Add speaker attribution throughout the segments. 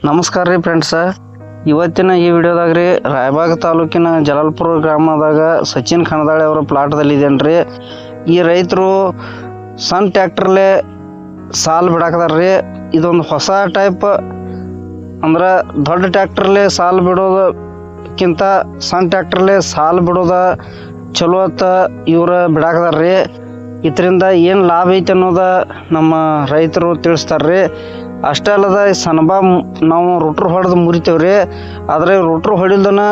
Speaker 1: ನಮಸ್ಕಾರ ರೀ ಫ್ರೆಂಡ್ಸ ಇವತ್ತಿನ ಈ ವಿಡಿಯೋದಾಗ ರೀ ರಾಯಬಾಗ ತಾಲೂಕಿನ ಜಲಾಲ್ಪುರ ಗ್ರಾಮದಾಗ ಸಚಿನ್ ಖಾನದಾಳೆ ಅವರ ಪ್ಲಾಟ್ದಲ್ಲಿ ಇದೇನು ರೀ ಈ ರೈತರು ಸಣ್ಣ ಟ್ಯಾಕ್ಟ್ರಲ್ಲೇ ಸಾಲ್ ಬಿಡಾಕದಾರ ರೀ ಇದೊಂದು ಹೊಸ ಟೈಪ್ ಅಂದ್ರೆ ದೊಡ್ಡ ಟ್ಯಾಕ್ಟ್ರಲ್ಲೇ ಸಾಲು ಬಿಡೋದಕ್ಕಿಂತ ಸಣ್ಣ ಟ್ಯಾಕ್ಟ್ರಲ್ಲೇ ಸಾಲು ಬಿಡೋದ ಚಲೋ ಅಂತ ಇವ್ರು ಬಿಡಾಕದಾರ ರೀ ಇದರಿಂದ ಏನು ಲಾಭ ಐತೆ ಅನ್ನೋದ ನಮ್ಮ ರೈತರು ತಿಳಿಸ್ತಾರೆ ಅಷ್ಟೇ ಅಲ್ಲದ ಈ ಸನಬಾ ನಾವು ರೊಟ್ರು ಹೊಡೆದು ಮುರಿತೇವೆ ರೀ ಆದರೆ ರೊಟ್ರು ಹೊಡಿಲ್ದನ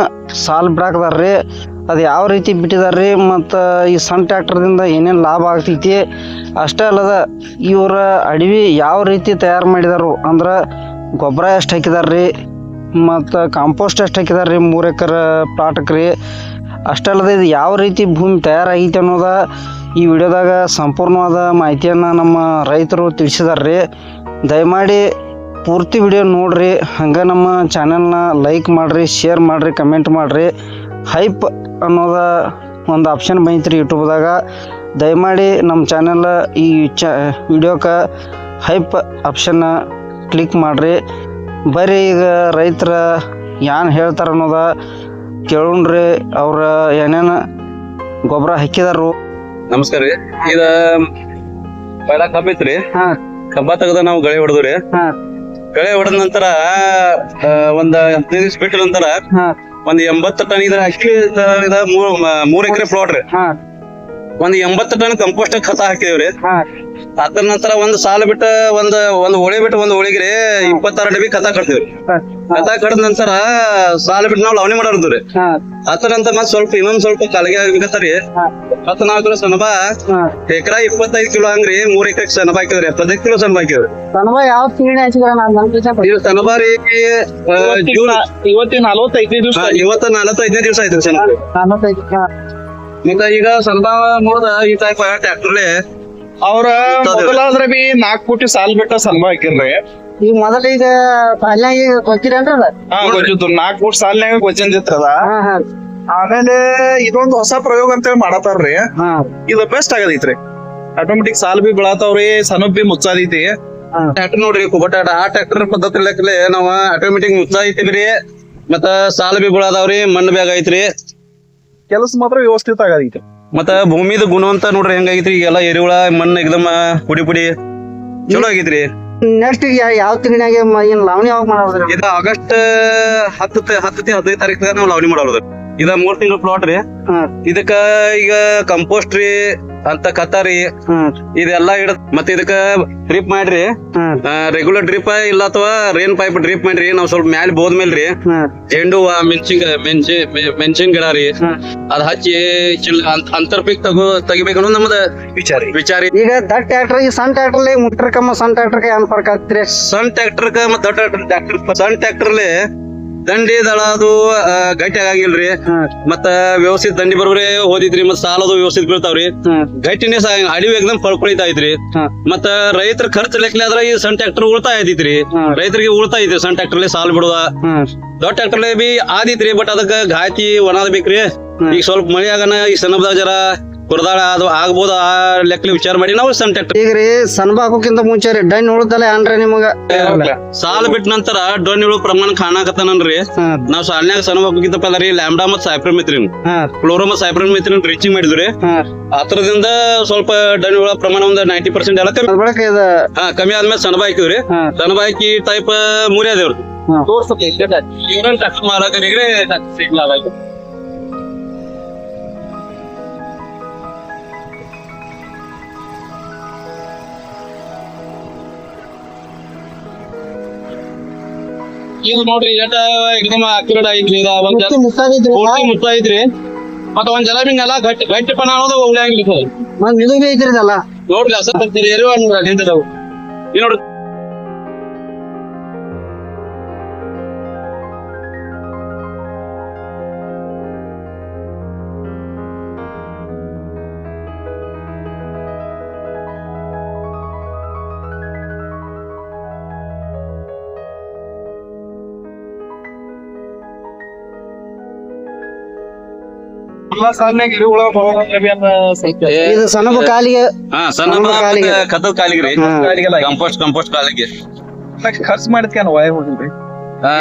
Speaker 1: ಸಾಲ್ ರೀ ಅದು ಯಾವ ರೀತಿ ಬಿಟ್ಟಿದಾರೆ ರೀ ಮತ್ತು ಈ ಸಣ್ಣ ಟ್ಯಾಕ್ಟರ್ದಿಂದ ಏನೇನು ಲಾಭ ಆಗ್ತೈತಿ. ಅಷ್ಟೇ ಅಲ್ಲದ ಇವರ ಅಡವಿ ಯಾವ ರೀತಿ ತಯಾರು ಮಾಡಿದಾರು ಅಂದ್ರೆ ಗೊಬ್ಬರ ಎಷ್ಟು ಹಾಕಿದಾರೆ ರೀ ಮತ್ತು ಕಾಂಪೋಸ್ಟ್ ಎಷ್ಟು ಹಾಕಿದಾರೆ ರೀ ಮೂರು ಎಕರೆ ಪ್ಲಾಟಕ್ಕೆ ರೀ. ಅಷ್ಟೇ ಅಲ್ಲದೆ ಇದು ಯಾವ ರೀತಿ ಭೂಮಿ ತಯಾರಾಗೈತೆ ಅನ್ನೋದ ಈ ವಿಡಿಯೋದಾಗ ಸಂಪೂರ್ಣವಾದ ಮಾಹಿತಿಯನ್ನು ನಮ್ಮ ರೈತರು ತಿಳಿಸಿದಾರೆ ರೀ ದಯಮಾಡಿ ಪೂರ್ತಿ ವಿಡಿಯೋ ನೋಡ್ರಿ, ಹಂಗೆ ನಮ್ಮ ಚಾನೆಲ್ನ ಲೈಕ್ ಮಾಡಿರಿ, ಶೇರ್ ಮಾಡಿರಿ, ಕಮೆಂಟ್ ಮಾಡಿರಿ. ಹೈಪ್ ಅನ್ನೋದ ಒಂದು ಆಪ್ಷನ್ ಬಂದಿತ್ತು ಯೂಟ್ಯೂಬ್ದಾಗ. ದಯಮಾಡಿ ನಮ್ಮ ಚಾನೆಲ್ ಈ ಚ ವಿಡಿಯೋಕ್ಕೆ ಹೈಪ್ ಆಪ್ಷನ್ನ ಕ್ಲಿಕ್ ಮಾಡಿರಿ. ಬರ್ರಿ ಈಗ ರೈತರ ಏನು ಹೇಳ್ತಾರೆ ಅನ್ನೋದ ಕೇಳೋಣ್ರಿ ಅವ್ರ ಏನೇನು ಗೊಬ್ಬರ ಹಾಕಿದಾರು
Speaker 2: ನಮಸ್ಕಾರ ರೀ. ಇದ ಪೈಲ ಕಬ್ಬ ಇತ್ರಿ
Speaker 1: ಹಾಂ.
Speaker 2: ಕಬ್ಬ ತೆಗದ ನಾವು ಗಳೆ ಹೊಡೆದ್ರಿ
Speaker 1: ರೀ.
Speaker 2: ಗಳೆ ಹೊಡೆದ ನಂತರ ಆ, ಒಂದ್ ಹದಿನೈದು ದಿವಸ ಬಿಟ್ಟ ನಂತರ
Speaker 1: ಹಾಂ.
Speaker 2: ಒಂದ್ ಎಂಬತ್ತು ಟನ್ ಇದ್ರೆ ಅಕ್ಕಿ ಇದ- ಇದ ಮೂರ್ ಮೂರ್ ಎಕರೆ ಪ್ಲಾಟ್ ರೀ.
Speaker 1: ಹಾಂ.
Speaker 2: ಒಂದ್ ಎಂಬತ್ತು ಟನ್ ಕಂಪೋಸ್ಟ್ ಖತ ಹಾಕಿದೇವ್ರಿ. ಅದ್ರ ನಂತರ ಒಂದ್ ಸಾಲ ಬಿಟ್ಟ ಒಂದ್ ಒಂದ್ ಹೋಳಿ ಬಿಟ್ಟು ಒಂದ್ ಹೋಳಿಗೆ ಇಪ್ಪತ್ತಾರು ಡಬ್ಬಿ ಕಥಾ ಕಟ್ತೇವ್ರಿ. ಕಥಾ ಕಡದ ನಂತರ ಸಾಲ ಬಿಟ್ಟು ನಾವು ಲವಣಿ ಮಾಡೋರ್ದ್ರಿ
Speaker 1: ಹಾಂ.
Speaker 2: ಅದ್ರ ನಂತರ ಮತ್ ಸ್ವಲ್ಪ ಇನ್ನೊಂದ್ ಸ್ವಲ್ಪ ಕಲಗೆ ಆಗ್ಬೇಕತ್ತರಿ. ಹತ್ತ ನಾಲ್ಕು ಸನಬಾ ಎಕರಾ ಇಪ್ಪತ್ತೈದು ಕಿಲೋ ಹಂಗ್ರಿ ಮೂರ್ ಎಕರೆ ಸನಬಾ ಹಾಕಿದ್ರಿ ಎಪ್ಪತ್ತೈದು ಕಿಲೋ ಸನಬಾ ಹಾಕಿದ್ರಿ
Speaker 1: ತನವ ಯಾವ ತಿಂಗಳ ಹಚ್ಚಿದ್ರ ನಾನು
Speaker 2: ರೀ ಜೂನ್.
Speaker 3: ಇವತ್ತಿನ ನಲವತ್ತೈದು ದಿವಸ
Speaker 2: ಇವತ್ತ ನಲವತ್ತೈದನೇ ದಿವಸ ಆಯ್ತು ಸನಬಾ
Speaker 1: ನಲವತ್ತೈದು
Speaker 2: ಮತ್ತ ಈಗ ಸಂತಾನ ನೋಡ್ದ ಈ ಟೈಪ್ ಟ್ರ್ಯಾಕ್ಟರ್ಲೆ
Speaker 3: ಅವ್ರ ಮೊದಲಾದ್ರೆ ಬಿ ನಾಕ್ ಕೋಟಿ ಸಾಲ್ ಬಿಟ್ಟ ಸನ್ಮಾ ಹಾಕಿರ್ರಿ.
Speaker 1: ಈಗ ಮೊದಲ ಈಗ ಪಾಲ್ನಾಗ ಅದ
Speaker 3: ಹಾ ಗೊತ್ತಿತ್ತು. ನಾಕ್ ಕೋಟಿ ಸಾಲ್ನ್ಯಾಗ
Speaker 1: ಗೊಜ್ಜಂದಿತ್ತದ
Speaker 3: ಆಮೇಲೆ ಇದೊಂದು ಹೊಸ ಪ್ರಯೋಗ ಅಂತೇಳಿ ಮಾಡತಾರ್ರಿ.
Speaker 1: ಹಾ.
Speaker 3: ಇದು ಬೆಸ್ಟ್ ಆಗದೈತ್ರಿ. ಆಟೋಮೆಟಿಕ್ ಸಾಲ್ ಬಿ ಬೆಳತಾವ್ರಿ ಸನಪ್ ಬಿ ಮುಚ್ಚಾದೈತಿ.
Speaker 1: ಟ್ಯಾಕ್ಟರ್
Speaker 2: ಟ್ರ್ಯಾಕ್ಟರ್ ನೋಡ್ರಿ ಕುಬಟ ಆ ಟ್ಯಾಕ್ಟರ್ ಪದ್ಧತಿ ಲೆಕ್ಕಲೆ ನಾವ ಆಟೋಮೆಟಿಕ್ ಮುಚ್ಚ ಐತಿದ್ರಿ ಮತ್ತ ಸಾಲ್ ಬಿ ಬೀಳಾದವ್ರಿ ಮಣ್ಣು ಬ್ಯಾಗ್ ಐತ್ರಿ.
Speaker 3: ಕೆಲಸ ಮಾತ್ರ ವ್ಯವಸ್ಥಿತ ಆಗದೈತಿ.
Speaker 2: ಮತ್ತ ಭೂಮಿದ ಗುಣವಂತ ನೋಡ್ರಿ ಹೆಂಗೈತ್ರಿ ಈಗೆಲ್ಲ ಎರಿಹುಳ ಮಣ್ಣು ಎಕ್ದಮ್ ಪುಡಿ ಪುಡಿ. ಚಲೋ ಆಗೈತ್ರಿ?
Speaker 1: ನೆಕ್ಸ್ಟ್ ಯಾವ ತಿಂಗಳಾಗ ಏನ್ ಲಾವಣಿ ಯಾವಾಗ ಮಾಡೋದ್ರಿ
Speaker 2: ಇದ ಆಗಸ್ಟ್ ಹತ್ತು ಹತ್ತು ಹದಿನೈದು ತಾರೀಕು ನಾವು ಲಾವಣಿ ಮಾಡೋದ್ರಿ ಇದ ಮೂರ್ ತಿಂಗಳ ಪ್ಲಾಟ್ ರೀ. ಇದಕ್ಕ ಈಗ ಕಂಪೋಸ್ಟ್ ರೀ ಅಂತ
Speaker 1: ಕತ್ತಾರಿ.
Speaker 2: ಇದೆಲ್ಲ ಇಡ ಮತ್ತೆ ಇದಕ್ಕ ಡ್ರಿಪ್ ಮಾಡ್ರಿ.
Speaker 1: ಹಾ
Speaker 2: ರೆಗ್ಯುಲರ್ ಡ್ರಿಪ್ ಇಲ್ಲ ಅಥವಾ ರೇನ್ ಪೈಪ್ ಡ್ರಿಪ್ ಮಾಡ್ರಿ. ನಾವ್ ಸ್ವಲ್ಪ ಮ್ಯಾಲ ಬೋದ್ ಮೇಲ್ರಿ ಚೆಂಡು ಹೂವ ಮೆಣಸಿನ ಮೆಣಸಿ ಮೆಣಸಿನ ಗಿಡ ರೀ. ಅದ್ ಹಚ್ಚಿ ಚಿಲ್ ಅಂತರ್ ಪಿಕ್ ತಗೋ ತೆಗಿಬೇಕು ಅನ್ನೋದು ನಮ್ದ ವಿಚಾರಿ ವಿಚಾರಿ
Speaker 1: ಈಗ ದೊಡ್ಡ ಟ್ರ್ಯಾಕ್ಟರ್ ಈ ಸಣ್ಣ ಟ್ರ್ಯಾಕ್ಟರ್ ಮುಟ್ರಕಮ್ಮ ಸಣ್ಣ ಟ್ರ್ಯಾಕ್ಟರ್ ಏನ್ ಫರ್ಕ್ ಆಗ್ತಿರಿ?
Speaker 2: ಸಣ್ಣ ಟ್ರ್ಯಾಕ್ಟರ್ ಮತ್ತ ದೊಡ್ಡ ಟ್ರ್ಯಾಕ್ಟರ್ ಸಣ್ಣ ದಂಡಿ ದಳ ಅದು ಆ, ಗಟ್ಟಿ ಆಗಿಲ್ರಿ
Speaker 1: ಹಾ.
Speaker 2: ಮತ್ತ ವ್ಯವಸ್ಥಿತ ದಂಡಿ ಬರೋಬ್ರಿ ಹೋದಿದ್ರಿ ಮತ್ತ ಸಾಲದು ವ್ಯವಸ್ಥಿತ ಬೀಳ್ತಾವ್ರಿ. ಗಟ್ಟಿನೇ ಅಡಿವಿ ಎಕ್ದಮ್ ಪಳ್ಕೊಳಿತಾ ಐತ್ರಿ ಮತ್ತ ರೈತರ ಖರ್ಚು ಲೆಕ್ಕಲೆ ಆದ್ರೆ ಈ ಸಣ್ಣ ಟ್ರ್ಯಾಕ್ಟರ್ ಉಳ್ತಾ
Speaker 1: ಇದ್ರಿ.
Speaker 2: ರೈತರಿಗೆ ಉಳ್ತಾ ಇದ್ರಿ ಸಣ್ಣ ಅಲ್ಲಿ ಸಾಲ ಬಿಡುದ. ದೊಡ್ಡ ಟ್ರ್ಯಾಕ್ಟರ್ ಬಿ ಆದಿತ್ರಿ ಬಟ್ ಅದಕ್ಕ ಘಾತಿ ಒಣದ ಬೇಕ್ರಿ. ಈಗ ಸ್ವಲ್ಪ ಮಳಿ ಆಗನ ಈ ಸಣ್ಣದಾಗ ಜರ ಕುರ್ದಾಳ ಅದು ಆಗ್ಬೋದು ಆ ಲೆಕ್ಕ ವಿಚಾರ ಮಾಡಿ ನಾವು ಸಣ್ಣ ಟ್ರ್ಯಾಕ್ಟರ್
Speaker 1: ಈಗ ರೀ ಸಣ್ಣ ಹಾಕೋಕ್ಕಿಂತ ಮುಂಚೆ ರೀ ಡೈನ್ ಉಳ್ದಲ್ಲ ಏನ್ರಿ ನಿಮಗ.
Speaker 2: ಸಾಲ ಬಿಟ್ಟ ನಂತರ ಡೊಣ್ಣಿಗಳು ಪ್ರಮಾಣ ಕಾಣಾಕತ್ತಾನನ್ರಿ
Speaker 1: ನಾವು
Speaker 2: ನಾವ್ ಸಾಲಿನ್ಯಾಗ ಸಣ್ಣ ಹಾಕೋಕ್ಕಿಂತ ಪಲ್ಲ ರೀ ಲ್ಯಾಂಬ್ಡಾ ಮತ್ ಸೈಪ್ರಮಿತ್ರಿನ್
Speaker 1: ಹಾ.
Speaker 2: ಕ್ಲೋರೋ ಮತ್ ಸೈಪ್ರಮಿತ್ರಿನ್ ರೀಚಿಂಗ್ ಮಾಡಿದ್ರಿ
Speaker 1: ಹಾ.
Speaker 2: ಸ್ವಲ್ಪ ಸ್ವಲ್ಪ ಉಳ ಪ್ರಮಾಣ ಒಂದ್ ನೈಂಟಿ ಪರ್ಸೆಂಟ್ ಎಲ್ಲ ಹಾ ಕಮ್ಮಿ ಆದ್ಮೇಲೆ ಸಣ್ಣ
Speaker 1: ಹಾ.
Speaker 2: ಸಣ್ಣ ಬಾಯ್ಕಿ ಟೈಪ್ ಮೂರೇ ಅದೇವ್ರಿ. ಇವ್ರನ್ ಟಕ್ ಇದು ನೋಡ್ರಿ ಎಟ ಎಕ್ದಮ್ ಅಕ್ಯುರೇಟ್ ಐತ್ರಿ ಇದ ಒಂದ್
Speaker 1: ಮುತ್ತಾಗೈತ್ರಿ
Speaker 2: ಪೂರ್ತಿ ಮುತ್ತ ಐತ್ರಿ ಮತ್ತ ಒಂದ್ ಜರ ಹಿಂಗೆಲ್ಲ ಗಟ್ಟಿ ಗಟ್ಟಿಪನ ಅನ್ನೋದು ಉಳಿಯಂಗಿಲ್ಲ
Speaker 1: ಇದು ಬಿ ಐತ್ರಿ ಇದೆಲ್ಲ?
Speaker 2: ನೋಡ್ರಿ ಅಸ ಎರಿವ ನಿಂತಿದವು ಈ ನೋಡ್ರಿ.
Speaker 3: ಎಲ್ಲಾ ಎರಿಹುಳ
Speaker 1: ಇದು ಸಣ್ಣ ಕಾಲಿಗೆ
Speaker 2: ಹಾ ಸಣ್ಣ
Speaker 1: ಕಾಲಿಗೆ.
Speaker 2: ಕದ್ದದ ಕಾಲಿಗೆ ರೀ. ಕಂಪೋಸ್ಟ್ ಕಂಪೋಸ್ಟ್ ಕಾಲಿಗೆ.
Speaker 3: ಖರ್ಚು ಮಾಡಿದ್ಕೆ ಒಳಗೆ ಹೋಗಿಲ್ರಿ